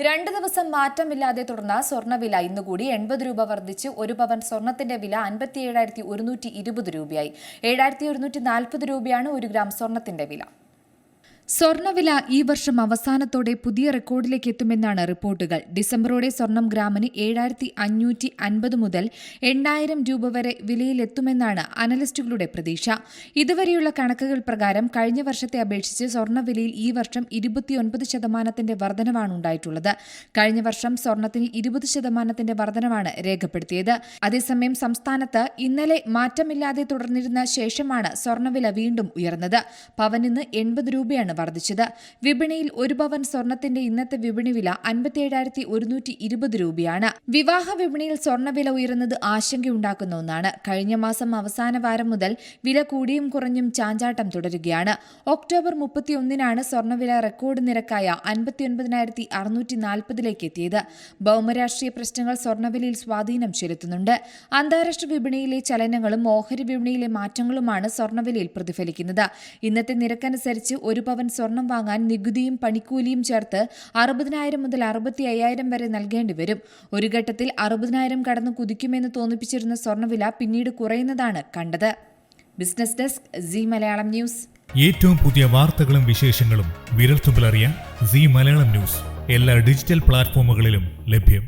രണ്ട് ദിവസം മാറ്റമില്ലാതെ തുടർന്ന സ്വർണവില ഇന്നുകൂടി എൺപത് രൂപ വർദ്ധിച്ച്. ഒരു പവൻ സ്വർണത്തിന്റെ വില അൻപത്തി ഏഴായിരത്തി ഒരുന്നൂറ്റി ഇരുപത് രൂപയായി. ഏഴായിരത്തി ഒരുന്നൂറ്റി നാൽപ്പത് രൂപയാണ് ഒരു ഗ്രാം സ്വർണത്തിന്റെ വില. സ്വർണവില ഈ വർഷം അവസാനത്തോടെ പുതിയ റെക്കോർഡിലേക്ക് എത്തുമെന്നാണ് റിപ്പോർട്ടുകൾ. ഡിസംബറോടെ സ്വർണം ഗ്രാമിന് ഏഴായിരത്തി അഞ്ഞൂറ്റി അൻപത് മുതൽ എണ്ണായിരം രൂപ വരെ വിലയിലെത്തുമെന്നാണ് അനലിസ്റ്റുകളുടെ പ്രതീക്ഷ. ഇതുവരെയുള്ള കണക്കുകൾ പ്രകാരം കഴിഞ്ഞ വർഷത്തെ അപേക്ഷിച്ച് സ്വർണവിലയിൽ ഈ വർഷം ഇരുപത്തിയൊൻപത് ശതമാനത്തിന്റെ വർധനവാണ് ഉണ്ടായിട്ടുള്ളത്. കഴിഞ്ഞ വർഷം സ്വർണത്തിന് ഇരുപത് ശതമാനത്തിന്റെ വർധനവാണ് രേഖപ്പെടുത്തിയത്. അതേസമയം സംസ്ഥാനത്ത് ഇന്നലെ മാറ്റമില്ലാതെ തുടർന്നിരുന്ന ശേഷമാണ് സ്വർണവില വീണ്ടും ഉയർന്നത്. പവനിന്ന് എൺപത് രൂപയാണ് വർദ്ധിച്ചത്. വിപണിയിൽ ഒരു പവൻ സ്വർണത്തിന്റെ ഇന്നത്തെ വിപണി വില അൻപത്തിയേഴായിരത്തി ഒരുന്നൂറ്റി ഇരുപത് രൂപയാണ്. വിവാഹ വിപണിയിൽ സ്വർണവില ഉയരുന്നത് ആശങ്കയുണ്ടാക്കുന്ന ഒന്നാണ്. കഴിഞ്ഞ മാസം അവസാന വാരം മുതൽ വില കൂടിയും കുറഞ്ഞും ചാഞ്ചാട്ടം തുടരുകയാണ്. ഒക്ടോബർ മുപ്പത്തിയൊന്നിനാണ് സ്വർണവില റെക്കോർഡ് നിരക്കായ അൻപത്തിയൊൻപതിനായിരത്തി അറുന്നൂറ്റി നാൽപ്പതിലേക്ക് എത്തിയത് ഭൗമരാഷ്ട്രീയ പ്രശ്നങ്ങൾ സ്വർണവിലയിൽ സ്വാധീനം ചെലുത്തുന്നുണ്ട്. അന്താരാഷ്ട്ര വിപണിയിലെ ചലനങ്ങളും ഓഹരി വിപണിയിലെ മാറ്റങ്ങളുമാണ് സ്വർണവിലയിൽ പ്രതിഫലിക്കുന്നത്. ഇന്നത്തെ നിരക്കനുസരിച്ച് ഒരു സ്വർണം വാങ്ങാൻ നികുതിയും പണിക്കൂലിയും ചേർത്ത് അറുപതിനായിരം മുതൽ അറുപത്തി അയ്യായിരം വരെ നൽകേണ്ടി വരും. ഒരു ഘട്ടത്തിൽ അറുപതിനായിരം കടന്ന് കുതിക്കുമെന്ന് തോന്നിപ്പിച്ചിരുന്ന സ്വർണവില പിന്നീട് കുറയുന്നതാണ് കണ്ടത്. Business desk C Malayalam news. ഏറ്റവും പുതിയ വാർത്തകളും വിശേഷങ്ങളും വിരൽത്തുമ്പിലറിയാൻ സി മലയാളം ന്യൂസ്. എല്ലാ ഡിജിറ്റൽ പ്ലാറ്റ്ഫോമുകളിലും ലഭ്യം.